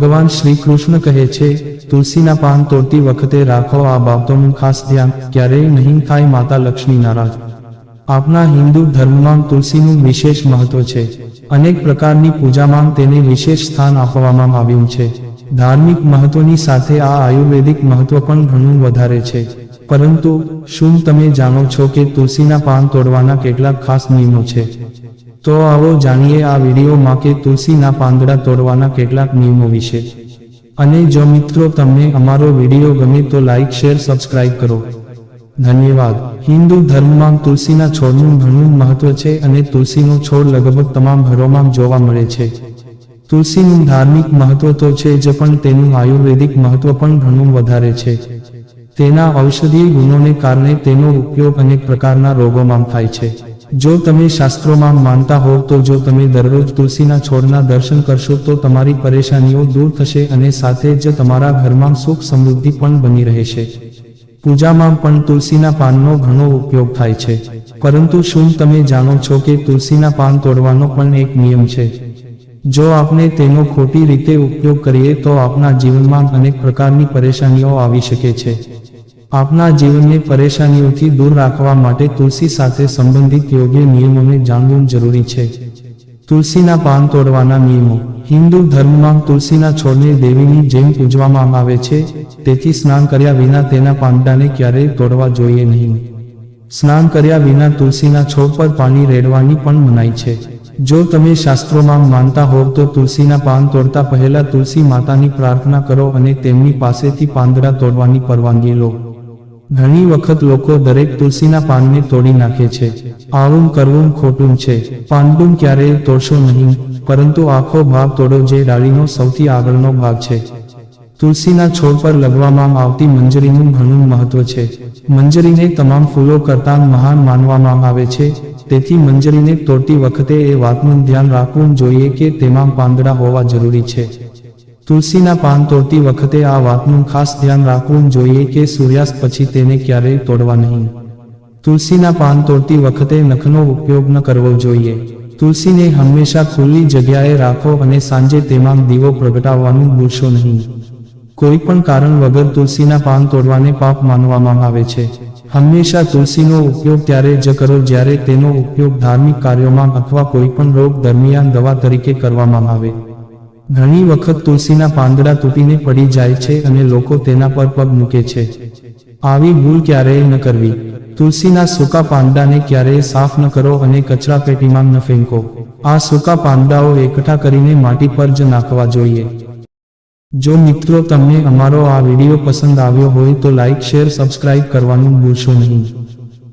ભગવાન શ્રી કૃષ્ણ કહે છે, તુલસીના પાન તોડતી વખતે રાખો આ બાબતોનું ખાસ ધ્યાન, ક્યારેય નહીં થાય માતા લક્ષ્મી નારાજ. આપના હિન્દુ ધર્મમાં તુલસીનું વિશેષ મહત્વ છે. અનેક પ્રકારની પૂજામાં તેને વિશેષ સ્થાન આપવામાં આવ્યું છે. ધાર્મિક મહત્વની સાથે આ આયુર્વેદિક મહત્વ પણ ઘણું વધારે છે. પરંતુ શું તમે જાણો છો કે તુલસીના પાન તોડવાના કેટલાક ખાસ નિયમો છે? તો આવો જાણીએ આ વિડીયોમાં કે તુલસીના પાંદડા તોડવાના કેટલાક નિયમો વિશે. અને જો મિત્રો તમને અમારો વીડિયો ગમે તો લાઇક શેર, સબસ્ક્રાઇબ કરો. ધન્યવાદ. હિન્દુ ધર્મમાં તુલસીના છોડનું ઘણું મહત્વ છે અને તુલસીનો છોડ લગભગ તમામ ઘરોમાં જોવા મળે છે. તુલસીનું ધાર્મિક મહત્વ તો છે જ પણ તેનું આયુર્વેદિક મહત્વ પણ ઘણું વધારે છે. તેના ઔષધીય ગુણોને કારણે તેનો ઉપયોગ અનેક પ્રકારના રોગોમાં થાય છે. જો તમે શાસ્ત્રોમાં માનતા હોવ તો જો તમે દરરોજ તુલસીના છોડના દર્શન કરશો તો તમારી પરેશાનીઓ દૂર થશે અને સાથે જ તમારા ઘરમાં સુખ સમૃદ્ધિ પણ બની રહેશે. પૂજામાં પણ તુલસીના પાનનો ઘણો ઉપયોગ થાય છે. પરંતુ શું તમે જાણો છો કે તુલસીના પાન તોડવાનો પણ એક નિયમ છે? જો આપણે તેનો ખોટી રીતે ઉપયોગ કરીએ તો આપણા જીવનમાં અનેક પ્રકારની પરેશાનીઓ આવી શકે છે. આપના જીવનને પરેશાનીઓથી દૂર રાખવા માટે તુલસી સાથે સંબંધિત યોગ્ય નિયમોને જાણવું જરૂરી છે. તુલસીના પાન તોડવાના નિયમો. હિન્દુ ધર્મમાં તુલસીના છોડને દેવીની જેમ પૂજવામાં આવે છે, તેથી સ્નાન કર્યા વિના તેના પાંદડાને ક્યારેય તોડવા જોઈએ નહીં. સ્નાન કર્યા વિના તુલસીના છોડ પર પાણી રેડવાની પણ મનાઈ છે. જો તમે શાસ્ત્રોમાં માનતા હોવ તો તુલસીના પાન તોડતા પહેલા તુલસી માતાની પ્રાર્થના કરો અને તેમની પાસેથી પાંદડા તોડવાની પરવાનગી લો. ઘણી વખત લોકો દરેક તુલસીના પાનને તોડી નાખે છે. આવું કરવું ખોટું છે. પાંદડું ક્યારેય તોડશો નહીં, પરંતુ આખો ભાગ તોડો જે ડાળીનો સૌથી આગળનો ભાગ છે. તુલસીના છોડ પર લગવામાં આવતી મંજરીનું ઘણું મહત્વ છે. મંજરીને તમામ ફૂલો કરતાં મહાન માનવામાં આવે છે. તેથી મંજરીને તોડતી વખતે એ વાતનું ધ્યાન રાખવું જોઈએ કે તેમાં પાંદડા હોવા જરૂરી છે. તુલસીના પાન તોડતી વખતે આ વાતનું ખાસ ધ્યાન રાખવું જોઈએ કે સૂર્યાસ્ત પછી તેને ક્યારેય તોડવા નહીં. તુલસીના પાન તોડતી વખતે નખનો ઉપયોગ ન કરવો જોઈએ. તુલસીને હંમેશા ખુલ્લી જગ્યાએ રાખો અને સાંજે તેમાં દીવો પ્રગટાવવાનું ભૂલશો નહીં. કોઈ પણ કારણ વગર તુલસીના પાન તોડવાને પાપ માનવામાં આવે છે. હંમેશા તુલસીનો ઉપયોગ ત્યારે જ કરો જ્યારે તેનો ઉપયોગ ધાર્મિક કાર્યોમાં અથવા કોઈ પણ રોગ દરમિયાન દવા તરીકે કરવામાં આવે. ઘણી વખત તુલસીના પાંદડા તૂટીને પડી જાય છે અને લોકો તેના પર પગ મૂકે છે. આવી ભૂલ ક્યારેય ન કરવી. તુલસીના સૂકા પાંદડાને ક્યારેય સાફ ન કરો અને કચરા પેટીમાં ન ફેંકો. આ સૂકા પાંદડાઓ એકઠા કરીને માટી પર જ નાખવા જોઈએ. જો મિત્રો તમને અમારો આ વીડિયો પસંદ આવ્યો હોય તો લાઇક શેર, સબસ્ક્રાઇબ કરવાનું ભૂલશો નહીં.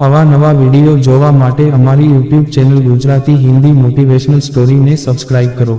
આવા નવા વીડિયો જોવા માટે અમારી YouTube channel Gujarati Hindi motivational સ્ટોરીને subscribe કરો.